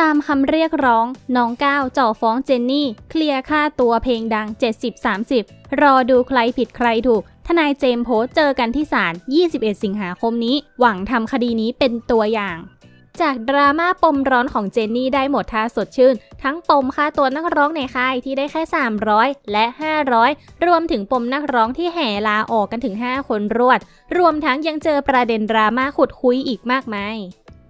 ตามคำเรียกร้อง น้องก้าวจ่อฟ้องเจนนี่ เคลียร์ค่าตัวเพลงดัง 70-30 รอดูใครผิดใครถูก ทนายเจมโพสเจอกันที่ศาล 21 สิงหาคมนี้ หวังทำคดีนี้เป็นตัวอย่างจากดราม่าปมร้อนของเจนนี่ได้หมดท่าสดชื่น ทั้งปมค่าตัวนักร้องในค่ายที่ได้แค่ 300 และ 500 รวมถึงปมนักร้องที่แห่ลาออกกันถึง 5 คนรวด รวมทั้งยังเจอประเด็นดราม่าขุดคุยอีกมากมาย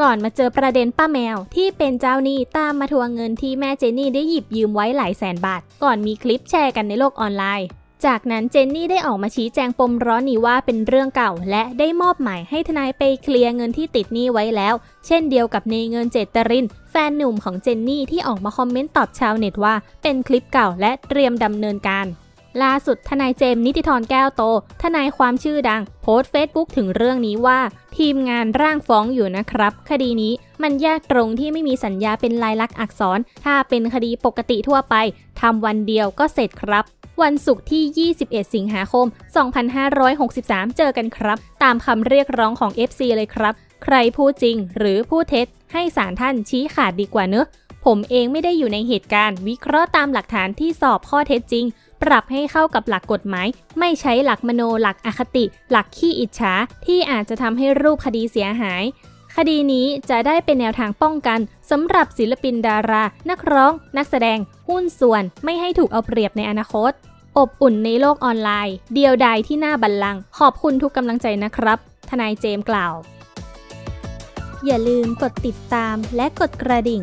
ก่อนมาเจอประเด็นป้าแมวที่เป็นเจ้าหนี้ตามมาทวงเงินที่แม่เจนนี่ได้หยิบยืมไว้หลายแสนบาท ก่อนมีคลิปแชร์กันในโลกออนไลน์ จากนั้นเจนนี่ได้ออกมาชี้แจงปมร้อนนี้ว่าเป็นเรื่องเก่า และได้มอบหมายให้ทนายไปเคลียร์เงินที่ติดหนี้ไว้แล้ว เช่นเดียวกับเนเงินเจตริน แฟนหนุ่มของเจนนี่ที่ออกมาคอมเมนต์ตอบชาวเน็ตว่า เป็นคลิปเก่าและเตรียมดำเนินการ ล่าสุดทนายเจมส์นิติธรแก้วโต ทนายความชื่อดัง โพสต์เฟซบุ๊กถึงเรื่องนี้ว่า ทีมงานร่างฟ้องอยู่นะครับ คดีนี้มันยากตรงที่ไม่มีสัญญาเป็นลายลักษณ์อักษร ถ้าเป็นคดีปกติทั่วไปทำวันเดียวก็เสร็จครับวันศุกร์ที่ 21 สิงหาคม 2563 เจอกันครับ ตามคำเรียกร้องของ FC เลยครับ ใครพูดจริงหรือพูดเท็จ ให้ศาลท่านชี้ขาดดีกว่าเนอะ ผมเองไม่ได้อยู่ในเหตุการณ์ วิเคราะห์ตามหลักฐานที่สอบข้อเท็จจริง ปรับให้เข้ากับหลักกฎหมาย ไม่ใช้หลักมโนหลักอคติ หลักขี้อิจฉาที่อาจจะทำให้รูปคดีเสียหาย คดีนี้จะได้เป็นแนวทางป้องกันสำหรับศิลปินดารา นักร้อง นักแสดง หุ้นส่วน ไม่ให้ถูกเอาเปรียบในอนาคต อบอุ่นในโลกออนไลน์ เดียวดายที่หน้าบัลลังขอบคุณทุกกำลังใจนะครับ ทนายเจมส์กล่าว อย่าลืมกดติดตามและกดกระดิ่ง